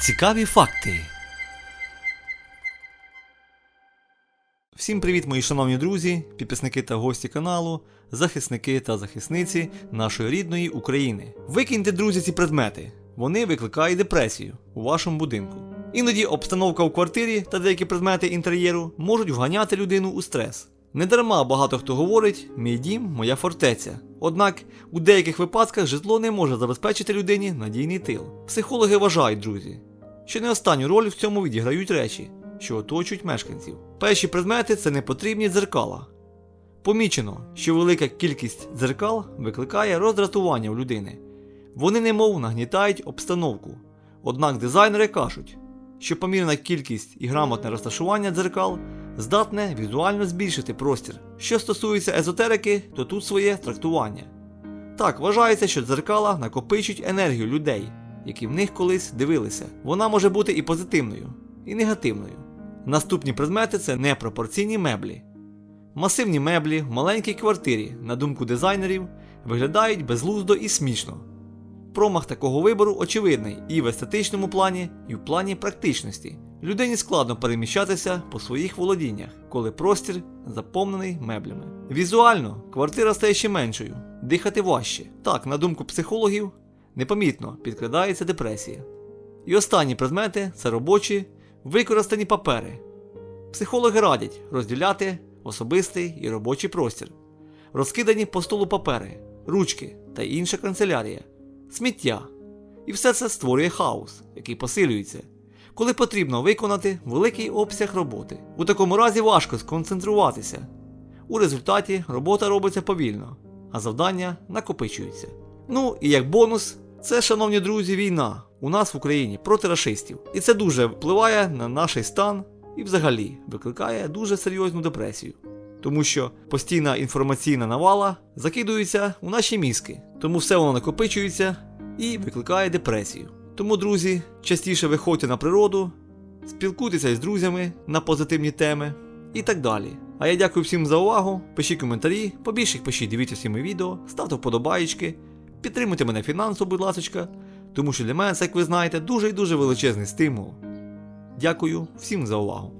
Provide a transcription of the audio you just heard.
Цікаві факти. Всім привіт, мої шановні друзі, підписники та гості каналу, захисники та захисниці нашої рідної України. Викиньте, друзі, ці предмети. Вони викликають депресію у вашому будинку. Іноді обстановка у квартирі та деякі предмети інтер'єру можуть вганяти людину у стрес. Недарма багато хто говорить, мій дім, моя фортеця. Однак у деяких випадках житло не може забезпечити людині надійний тил. Психологи вважають, друзі, що не останню роль в цьому відіграють речі, що оточують мешканців. Перші предмети це непотрібні дзеркала. Помічено, що велика кількість дзеркал викликає роздратування у людини. Вони немов нагнітають обстановку. Однак дизайнери кажуть, що помірна кількість і грамотне розташування дзеркал здатне візуально збільшити простір. Що стосується езотерики, то тут своє трактування. Так, вважається, що дзеркала накопичують енергію людей, які в них колись дивилися. Вона може бути і позитивною, і негативною. Наступні предмети це непропорційні меблі. Масивні меблі в маленькій квартирі, на думку дизайнерів, виглядають безглуздо і смішно. Промах такого вибору очевидний і в естетичному плані, і в плані практичності. Людині складно переміщатися по своїх володіннях, коли простір заповнений меблями. Візуально квартира стає ще меншою, дихати важче. Так, на думку психологів, непомітно підкрадається депресія. І останні предмети це робочі, використані папери. Психологи радять розділяти особистий і робочий простір, розкидані по столу папери, ручки та інша канцелярія, сміття. І все це створює хаос, який посилюється, коли потрібно виконати великий обсяг роботи. У такому разі важко сконцентруватися. У результаті робота робиться повільно, а завдання накопичуються. Ну і як бонус, це, шановні друзі, війна у нас в Україні проти рашистів. І це дуже впливає на наш стан і взагалі викликає дуже серйозну депресію. Тому що постійна інформаційна навала закидується у наші мізки, тому все воно накопичується і викликає депресію. Тому, друзі, частіше виходьте на природу, спілкуйтеся з друзями на позитивні теми і так далі. А я дякую всім за увагу. Пишіть коментарі, побільше їх пишіть, дивіться всі мої відео, ставте вподобаєчки, підтримуйте мене фінансово, будь ласка, тому що для мене це, як ви знаєте, дуже і дуже величезний стимул. Дякую всім за увагу.